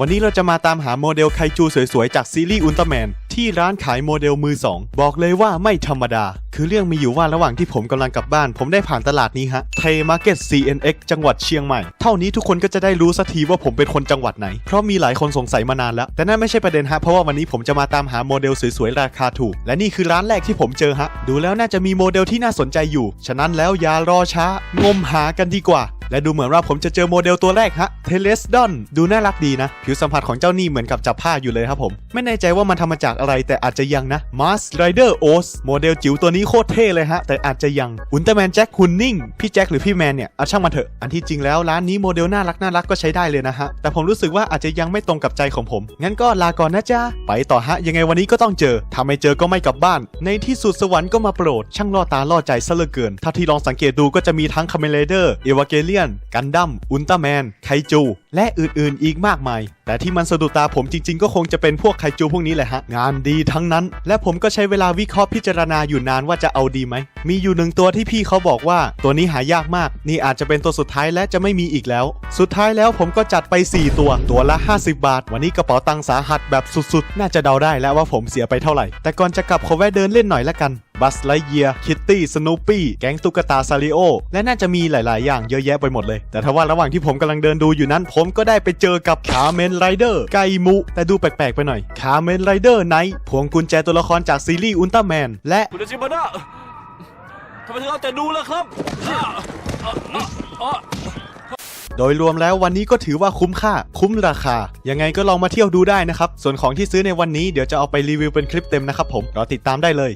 วันนี้เราจะมาตามหาโมเดลไคจูสวยๆ จากซีรีส์อุลตร้าแมนที่ร้านขายโมเดลมือ 2 บอกเลยว่าไม่ธรรมดา คือเรื่องมีอยู่ว่าระหว่างที่ผมกำลังกลับบ้าน ผมได้ผ่านตลาดนี้ฮะไทมาร์เก็ต CNX จังหวัดเชียงใหม่ เท่านี้ทุกคนก็จะได้รู้สักทีว่าผมเป็นคนจังหวัดไหน เพราะมีหลายคนสงสัยมานานแล้ว แต่นั่นไม่ใช่ประเด็นฮะ เพราะว่าวันนี้ผมจะมาตามหาโมเดลสวยๆ ราคาถูก และนี่คือร้านแรกที่ผมเจอฮะ ดูแล้วน่าจะมีโมเดลที่น่าสนใจอยู่ ฉะนั้นแล้วอย่ารอช้างมหากันดีกว่า และดูเหมือนว่าผมจะเจอโมเดลตัวแรกฮะเทเลสดอนดูน่ารักดีนะ ผิวสัมผัสของเจ้านี่เหมือนกับจับผ้าอยู่เลยครับผม ไม่แน่ใจว่ามันทำมาจากอะไรแต่อาจจะยังนะ Mars Rider o s โมเดลจิ๋วตัวนี้โคตรเท่เลยฮะ แต่อาจจะยังอุลตร้าแมนแจ็คคุนนิ่งพี่แจ็คหรือพี่แมนเนี่ยเอาช่างมันเถอะอันที่จริงแล้วร้านนี้โมเดลน่ารักน่ารักก็ใช้ได้เลยนะฮะแต่ผมรู้สึกว่าอาจจะยังไม่ตรงกับใจของผม งั้นก็ลาก่อนนะจ๊ะไปต่อฮะยังไงวันนี้ก็ต้องเจอถ้าไม่เจอก็ไม่กลับบ้าน ในที่สุดสวรรค์ก็มาโปรดช่างล่อตาล่อใจซะเหลือเกินเท่าที่ลองสังเกตดูก็จะมีทั้งคาเมเลเดอร์เอวาเกเลียน กันดั้ม อุลตร้าแมน ไคจูและอื่นๆ อีกมากมาย แต่ที่มันสะดุดตาผมจริงๆ ก็คงจะเป็นพวกไคจูพวกนี้แหละฮะ งานดีทั้งนั้น และผมก็ใช้เวลาวิเคราะห์พิจารณาอยู่นานว่าจะเอาดีไหม มีอยู่หนึ่งตัวที่พี่เขาบอกว่า ตัวนี้หายากมาก นี่อาจจะเป็นตัวสุดท้ายและจะไม่มีอีกแล้ว สุดท้ายแล้วผมก็จัดไป 4 ตัว ตัวละ 50 บาท วันนี้กระเป๋าตังค์สาหัสแบบสุดๆ น่าจะเดาได้แล้วว่าผมเสียไปเท่าไหร่ แต่ก่อนจะกลับขอแวะเดินเล่นหน่อยละกันบัสไลเยียคิตตี้ สโนปี้ แก๊งตุ๊กตาซาริโอ และน่าจะมีหลาย ๆ อย่างเยอะแยะไปหมดเลย แต่ถ้าว่าระหว่างที่ผมกำลังเดินดูอยู่นั้นผมก็ได้ไปเจอกับคาเมนไรเดอร์ไกมุ แต่ดูแปลกๆไปหน่อยคาเมนไรเดอร์ไนท์พวงกุญแจตัวละครจากซีรีส์อุลตร้าแมนและคุณอาชิมานะทำไมถึงเอาแต่ดูล่ะครับอะอะอะอะโดยรวมแล้ววันนี้ก็ถือว่าคุ้มค่า คุ้มราคา ยังไงก็ลองมาเที่ยวดูได้นะครับ ส่วนของที่ซื้อในวันนี้เดี๋ยวจะเอาไปรีวิวเป็นคลิปเต็มนะครับผมรอติดตามได้เลย